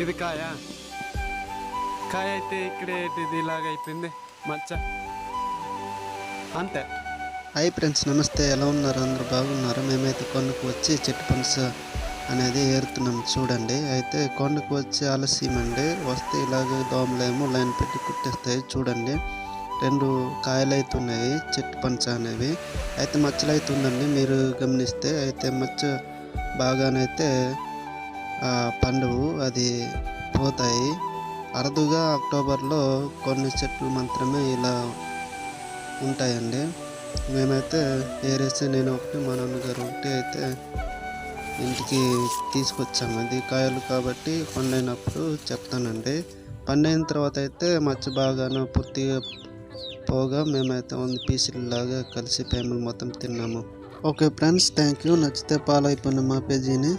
ఇది కాయ. కాయ అయితే ఇక్కడే ఇది ఇలాగ అయిపోయింది. మచ్చ. అంతే. హాయ్ ఫ్రెండ్స్ నమస్తే. ఎలా ఉన్నారు? అందరూ బాగున్నారు? మేమైతే కొండకు వచ్చి చెట్టు పనస అనేది ఏరుతున్నాం చూడండి. అయితే కొండకు వచ్చి ఆలస్యం అండి. వస్తే ఇలాగ దోమలేమో లైన్ పెట్టి కుట్టేస్తాయి చూడండి. రెండు కాయలు అయితే ఉన్నాయి చెట్టు పంచ అనేవి. అయితే మచ్చలు అయితే ఉందండి. మీరు గమనిస్తే అయితే మచ్చ బాగానైతే పండువు అది పోతాయి. అరుదుగా అక్టోబర్లో కొన్ని చెట్లు మాత్రమే ఇలా ఉంటాయండి. మేమైతే ఏరేసి నేను ఒకటి మా నాన్నగారు ఒకటి అయితే ఇంటికి తీసుకొచ్చాము. అది కాయలు కాబట్టి పండైనప్పుడు చెప్తానండి. పండైన తర్వాత అయితే మచ్చ బాగాను పూర్తిగా పోగా మేమైతే వంద పీసులలాగా కలిసి ఫ్యామిలీ మొత్తం తిన్నాము. ఓకే ఫ్రెండ్స్ థ్యాంక్ యూ నచ్చితే ఫాలో అయిపోయిన మా పేజీని